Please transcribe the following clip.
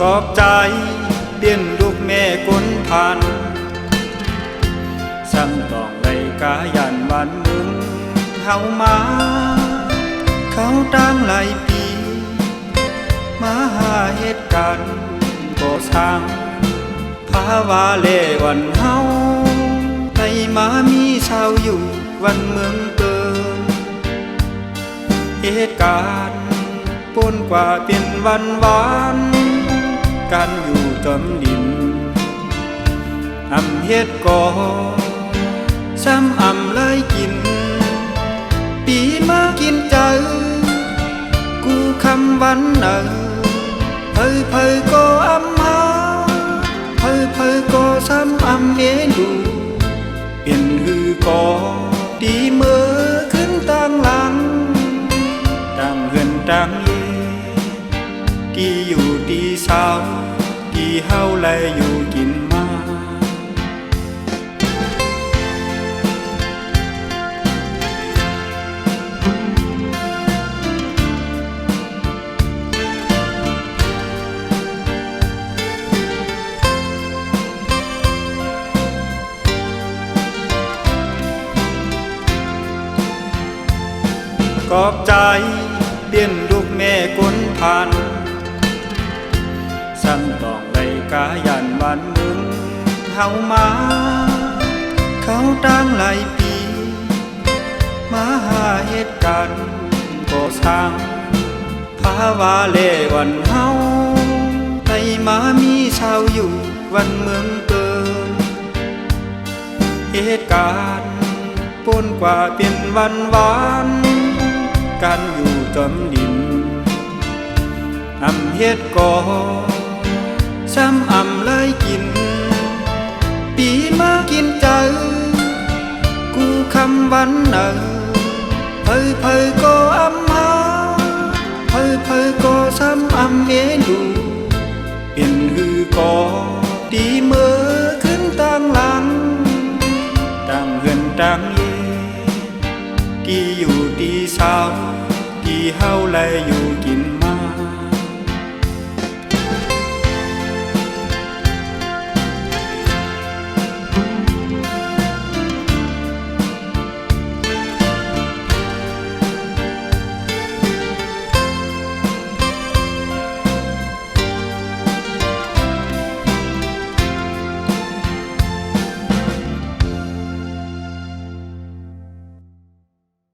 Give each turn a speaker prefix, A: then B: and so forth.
A: ขอบใจเลี้ยงลูกแม่คนพันซ้ำต้องไรกายันวันหนึ่งเฮามา เขาตั้งหลายปี มาหาเหตุการณ์ก่อสร้างภาวาเลวันเฮาไทยมามีชาวอยู่วันเมืองเกินเหตุการณ์ปนกว่าเป็นวันวาน การอยู่จมดินอำเฮ็ดก่อซ้ำอำเลยกิน ปีมากินใจกูคำวันเนอเพยเพยก็อำมาเพยเพยก็ซ้ำอำเอ็นดูเป็นหือก่อดีเมื่อขึ้นตั้งหลังต่างเฮือนต่างเยที่อยู่ ที่เฮาแลอยู่กินมา กอบใจเลี้ยงลูกแม่คนพันซ้ำต้อง กายันวันหนึ่งเฮามา เขาตั้งหลายปี มาหาเหตุการณ์ก่อสร้างภาวาเลวันเฮาไทยมามีชาวอยู่วันเมืองเกินเหตุการณ์ปนกว่าเป็นวันวานการอยู่จอมดินอำเฮ็ดก่อ ซ้ำอ่ำเลยกิน ปีมากินใจ กูคำวันเนอเพยเพยก็อำมาเพยเพยก็ซ้ำอ่ำเอ็นดูเป็นหือก่อดีเมื่อขึ้นตั้งหลังต่างเฮือนต่างเยที่อยู่ที่เศร้าที่เฮาแลอยู่กิน